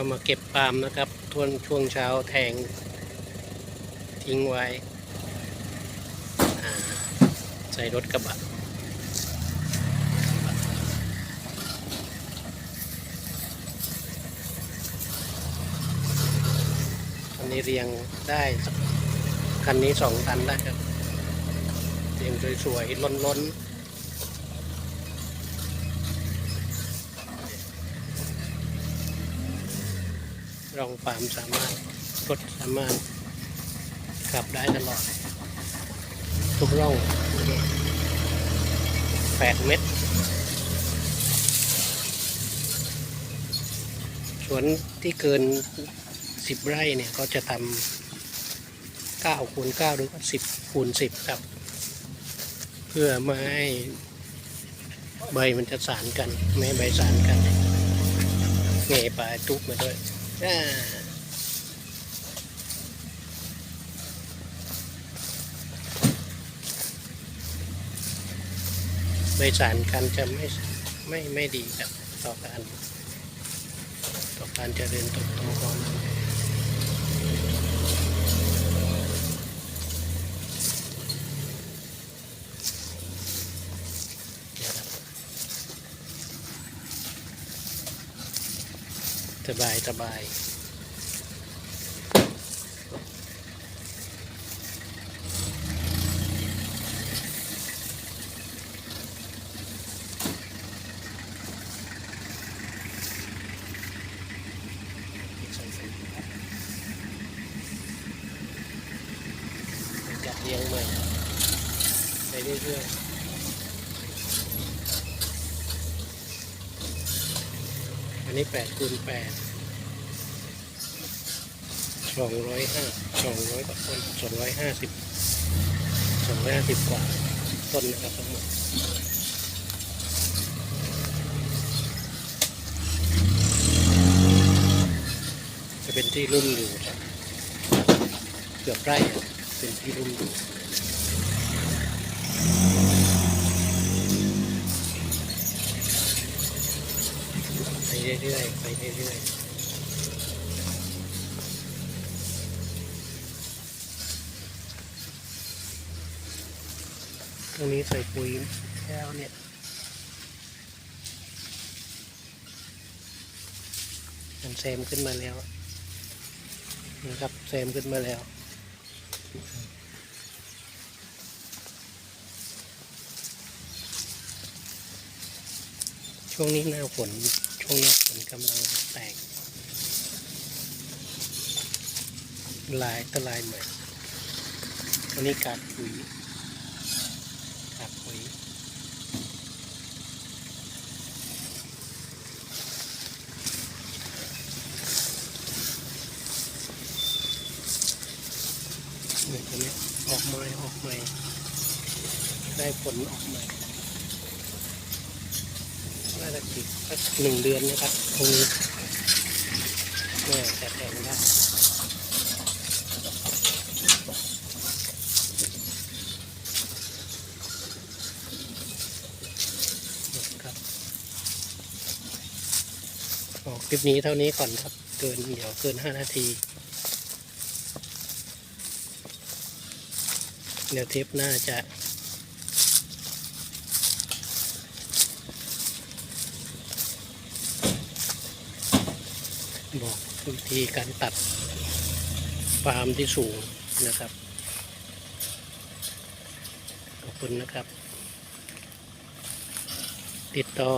เข้ามาเก็บปาล์มนะครับทวนช่วงเช้าแทงทิ้งไว้ ใส่รถกระบะอันนี้เรียงได้คันนี้สองตันได้ครับเรียงสวยๆล้นๆ รองปาล์มสามารถรถสามารถขับได้ตลอด ทุกร่องแปดเมตร สวนที่เกินสิบไร่เนี่ยก็จะทำเก้าคูณเก้าหรือว่าสิบคูณสิบครับ เพื่อไม่ให้ใบมันจะสานกัน ไม่ให้ใบสานกันเงยปลายทุกมาด้วย อ่าใบสารกันจะไม่ไม่ไม่ดีครับต่อการต่อการเจริญเติบโตของมันนะครับ สบายสบายจัดเรียงใหม่ไปเรื่อยๆ อันนี้แปดคูณแปดสองร้อยห้าสองร้อยกว่าต้นสองร้อยห้าสิบสองร้อยห้าสิบกว่าต้นนะครับทั้งหมดจะเป็นที่รุ่มอยู่ครับเกือบไร่เป็นที่รุ่มอยู่ เรื่อยๆ ไปเรื่อยๆตรงนี้ใส่ปุ๋ยแล้วเนี่ยมันแซมขึ้นมาแล้วนะครับแซมขึ้นมาแล้วช่วงนี้หน้าฝน วงน้าฝนกำลังแตก ลายตะลายใหม่อันนี้กาดปุ๋ยกาดปุ๋ยเนี่ยตัวนี้ออกใหม่ออกใหม่ได้ผลออกใหม่ จะอีกสักหนึ่งเดือนนะครับตรงนี้น่าจะแทงได้ครับออกคลิปนี้เท่านี้ก่อนครับ เกินเดี๋ยวเกินห้านาที เดี๋ยวเทปหน้าจะ บอก วิธีการตัดฟาร์มที่สูงนะครับ ขอบคุณนะครับ ติดต่อ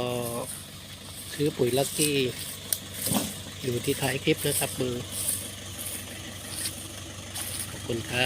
ซื้อปุ๋ยลักกี้อยู่ที่ท้ายคลิปนะครับเบอร์ขอบคุณครับ